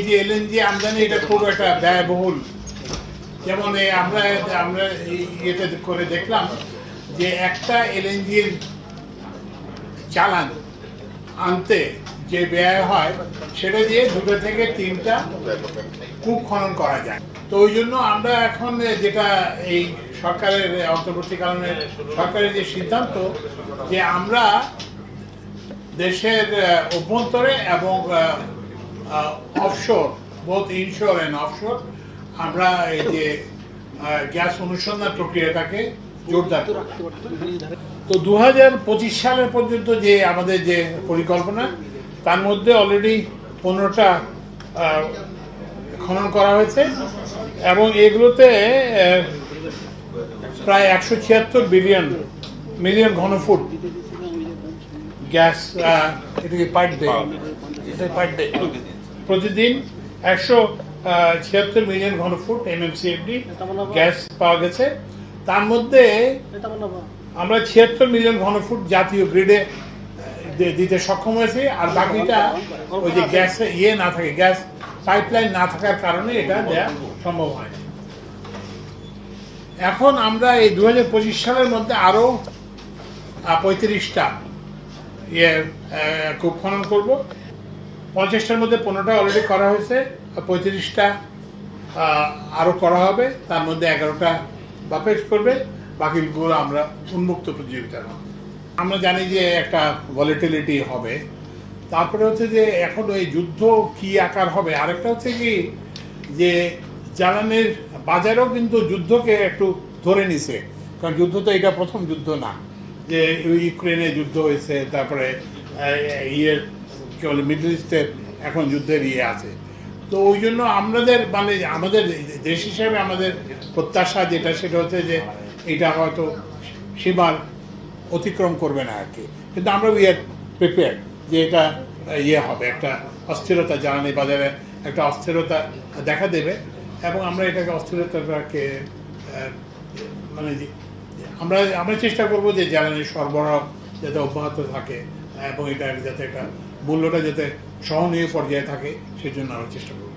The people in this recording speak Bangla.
এই যে এলএনজি আমদানি, এটা খুব একটা ব্যয়বহুল। যেমন আমরা আমরা ইয়েতে করে দেখলাম যে একটা এলএনজির চালান আনতে যে ব্যয় হয়, সেটা দিয়ে দুটো থেকে তিনটা কূপ খনন করা যায়। তো ওই জন্য আমরা এখন যেটা এই সরকারের অন্তর্বর্তীকালীনের সরকারের যে সিদ্ধান্ত যে আমরা দেশের অভ্যন্তরে এবং offshore both inshore and offshore আমরা এই যে গ্যাস অনুসন্ধান প্রক্রিয়াটাকে জোরদার। তো দু হাজার পঁচিশ সালের পর্যন্ত যে আমাদের যে পরিকল্পনা তার মধ্যে অলরেডি পনেরোটা খনন করা হয়েছে এবং এগুলোতে প্রায় একশো ছিয়াত্তর বিলিয়ন মিলিয়ন ঘনফুট গ্যাস এটাকে পার ডে এটা পার ডে প্রতিদিন একশো ছিয়াত্তর মিলিয়ন ঘনফুট এমএমসিএফডি গ্যাস পাওয়া গেছে। তার মধ্যে আমরা ছিয়াত্তর মিলিয়ন ঘনফুট জাতীয় গ্রিডে দিতে সক্ষম হয়েছি। আর বাকিটা ওই যে গ্যাস ইয়ে না থাকে গ্যাস পাইপলাইন না থাকার কারণে এটা দেওয়া সম্ভব হয়নি এখন আমরা এই দু হাজার পঁচিশ সালের মধ্যে আরও পঁয়ত্রিশটা ইয়ে কূপ খনন করব। পঞ্চাশটার মধ্যে পনেরোটা অলরেডি করা হয়েছে পঁয়ত্রিশটা আরও করা হবে, তার মধ্যে এগারোটা বাপেক্স করবে, বাকিগুলো আমরা উন্মুক্ত প্রতিযোগিতা হবে আমরা জানি যে একটা ভলিটিলিটি হবে। তারপরে হচ্ছে যে এখন ওই যুদ্ধ কি আকার হবে? আরেকটা হচ্ছে কি, যে জ্বালানির বাজারেও কিন্তু যুদ্ধকে একটু ধরে নিছে, কারণ যুদ্ধ তো এটা প্রথম যুদ্ধ না। যে ইউক্রেনে যুদ্ধ হয়েছে, তারপরে ইয়ের কি বলে মিডল ইস্টের এখন যুদ্ধের ইয়ে আছে। তো ওই জন্য আমাদের মানে আমাদের দেশ হিসেবে আমাদের প্রত্যাশা যেটা সেটা হচ্ছে যে এটা হয়তো সীমার অতিক্রম করবে না আর কি। কিন্তু আমরা উই আর প্রিপেয়ার যে এটা ইয়ে হবে, একটা অস্থিরতা জ্বালানি বাজারে একটা অস্থিরতা দেখা দেবে এবং আমরা এটাকে অস্থিরতাটাকে মানে আমরা আমরা চেষ্টা করব যে জ্বালানির সরবরাহ যাতে অব্যাহত থাকে এবং এটা যাতে একটা মূল্যটা যাতে সহনীয় পর্যায়ে থাকে সেজন্য আমরা চেষ্টা করব।